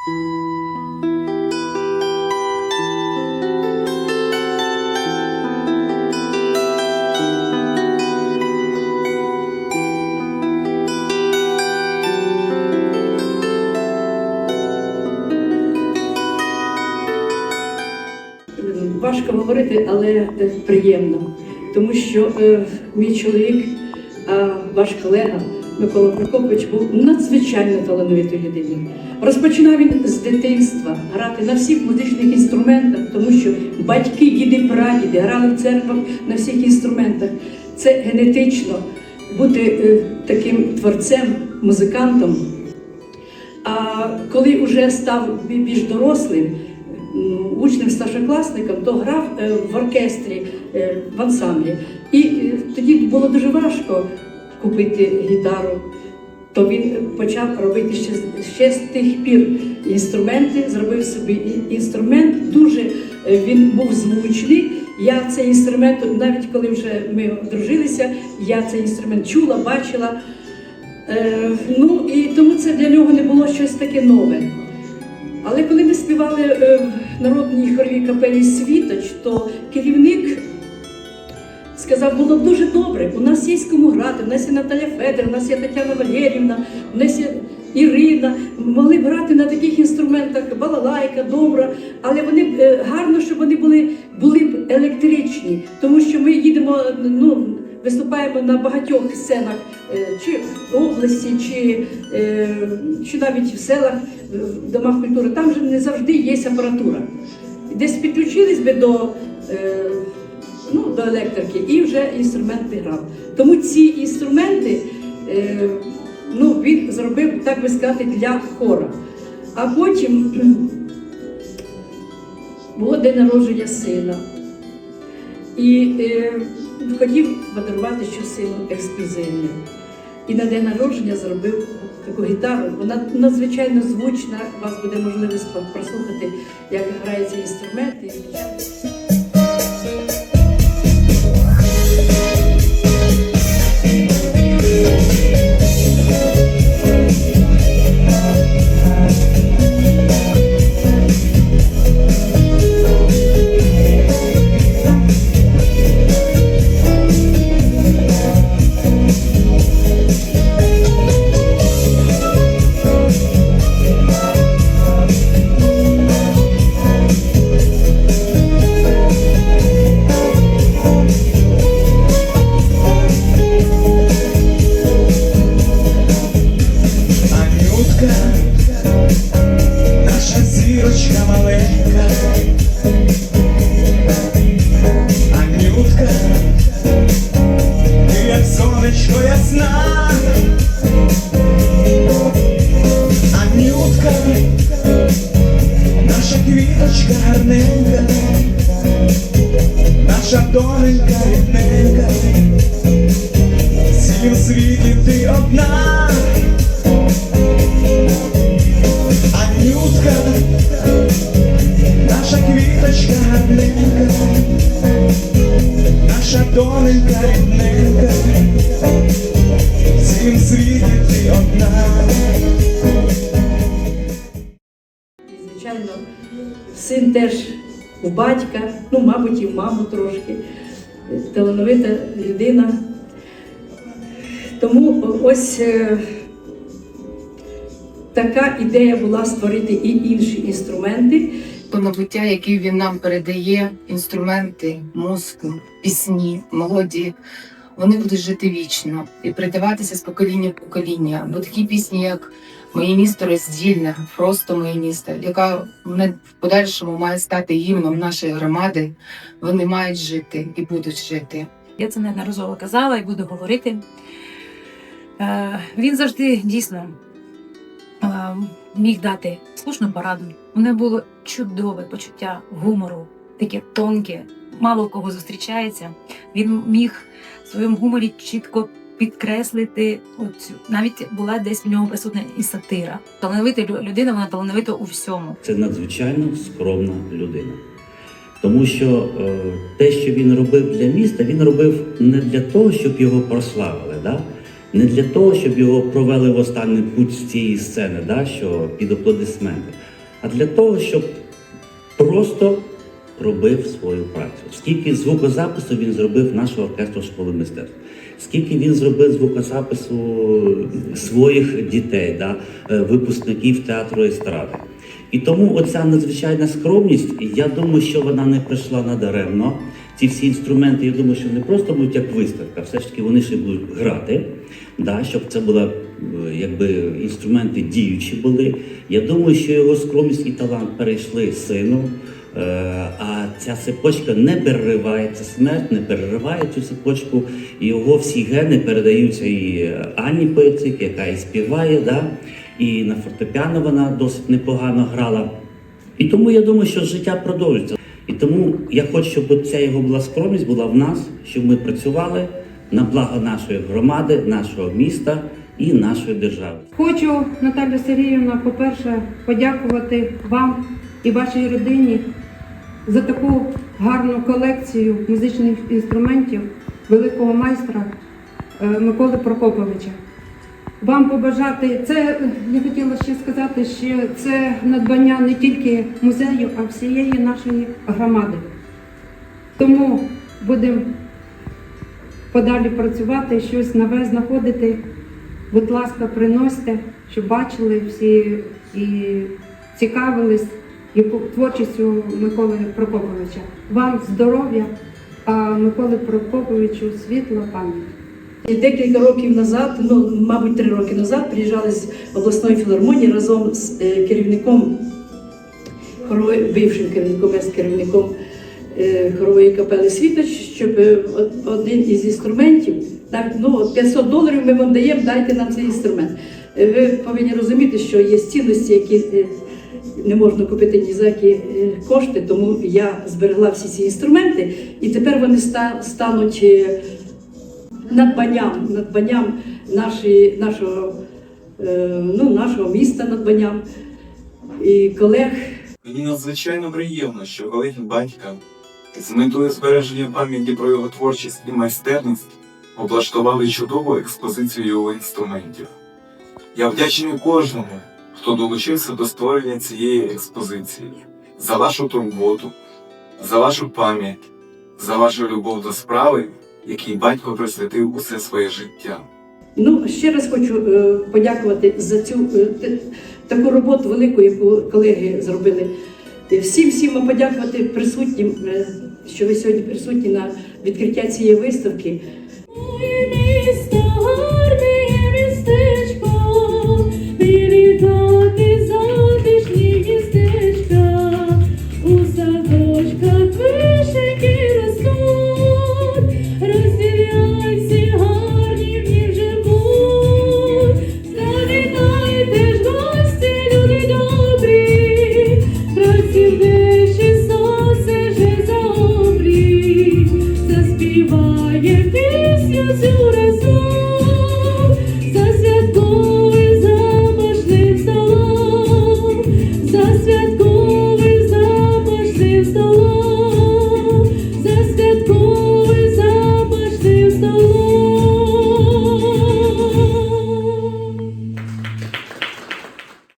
Важко говорити, але е, приємно, тому що е, мій чоловік, а ваш колега Микола Прокопович був надзвичайно талановитою людиною. Розпочинав він з дитинства грати на всіх музичних інструментах, тому що батьки, діди, прадіди грали в церквах на всіх інструментах. Це генетично бути е, таким творцем, музикантом. А коли вже став більш дорослим, учнем старшокласником, то грав е, в оркестрі, е, в ансамблі. І тоді було дуже важко купити гітару. То він почав робити ще, ще з тих пір інструменти, зробив собі інструмент. Дуже е, він був звучний. Я цей інструмент, навіть коли вже ми одружилися, я цей інструмент чула, бачила. Е, ну і тому це для нього не було щось таке нове. Але коли ми співали е, в народній хоровій капелі Світоч, то керівник сказав, було б дуже добре. У нас є з кому грати, у нас є Наталя Федор, у нас є Тетяна Валерівна, у нас є Ірина. Могли б грати на таких інструментах балалайка, добра, але вони б е, гарно, щоб вони були, були б електричні, тому що ми їдемо, ну, виступаємо на багатьох сценах, е, чи в області, чи, е, чи навіть в селах, в домах культури. Там же не завжди є апаратура. Десь підключились би до. До електрики, і вже інструмент грав. Тому ці інструменти е, ну, він зробив, так би сказати, для хора. А потім було день народження сина. І е, хотів подарувати щось сину ексклюзивне. І на день народження зробив таку гітару. Вона надзвичайно звучна. Вас буде можливість прослухати, як грає цей інструмент. Квіточка гарненька, наша доненька рідненька. Всім світі ти одна. Анютка, наша квіточка гарненька, наша доненька рідненька, всім світі ти одна. Син теж у батька, ну, мабуть, і в маму трошки, талановита людина. Тому ось е, така ідея була створити і інші інструменти. то набуття, яке він нам передає, інструменти, музику, пісні, мелодії, вони будуть жити вічно і передаватися з покоління в покоління. Бо такі пісні, як Моє місто роздільне, просто моє місто, яка в подальшому має стати гімном нашої громади, вони мають жити і будуть жити. Я це неодноразово казала і буду говорити. Е, Він завжди дійсно е, міг дати слушну пораду. У мене було чудове почуття гумору, таке тонке, мало у кого зустрічається. Він міг в своєму гуморі чітко підкреслити оцю. Навіть була десь в нього присутня і сатира. Талановита лю- людина, вона талановита у всьому. Це надзвичайно скромна людина. Тому що е, те, що він робив для міста, він робив не для того, щоб його прославили, да? не для того, щоб його провели в останній путь з цієї сцени, да? що під аплодисменти. а для того, щоб просто робив свою працю. Скільки звукозапису він зробив нашого оркестру школи мистецтв, скільки він зробив звукозапису своїх дітей, да, е, випускників театру естради. І тому оця надзвичайна скромність, я думаю, що вона не прийшла надаремно. Ці всі інструменти, я думаю, що не просто будуть як виставка, все ж таки вони ще будуть грати, да, щоб це були е, якби інструменти діючі були. Я думаю, що його скромність і талант перейшли сину. Е, А ця цепочка не переривається, смерть не перериває цю цепочку, і його всі гени передаються і Анні Пецик, яка і співає, да? і на фортепіано вона досить непогано грала. І тому я думаю, що життя продовжується. І тому я хочу, щоб ця його була скромність була в нас, щоб ми працювали на благо нашої громади, нашого міста і нашої держави. Хочу, Наталя Сергіївна, по-перше, подякувати вам і вашій родині за таку гарну колекцію музичних інструментів великого майстра е, Миколи Прокоповича. Вам побажати це, я хотіла ще сказати, що це надбання не тільки музею, а всієї нашої громади. Тому будемо подалі працювати, щось нове знаходити. Будь ласка, приносьте, щоб бачили всі і цікавились яку- творчістю Миколи Прокоповича. Вам здоров'я, а Миколи Прокоповичу світла пам'ять. Декілька років назад, ну мабуть, три роки назад, приїжджали з обласної філармонії разом з е, керівником хорової, бившим керівником, з керівником е, хорової капели Світоч, щоб е, один із інструментів, так, ну, от 500 доларів ми вам даємо, дайте нам цей інструмент. Ви повинні розуміти, що є цінності, які не можна купити ні за які е, кошти, тому я зберегла всі ці інструменти, і тепер вони стануть. е, надбанням, надбанням нашої, нашого, е, ну, нашого міста, надбанням і колег. Мені надзвичайно приємно, що колеги батька з метою збереження пам'яті про його творчість і майстерність облаштували чудову експозицію його інструментів. Я вдячний кожному, хто долучився до створення цієї експозиції, за вашу турботу, за вашу пам'ять, за вашу любов до справи, якій батько присвятив усе своє життя. Ну, ще раз хочу е, подякувати за цю е, таку роботу велику, яку колеги зробили. Е, Всім всім подякувати присутнім, е, що ви сьогодні присутні на відкриття цієї виставки.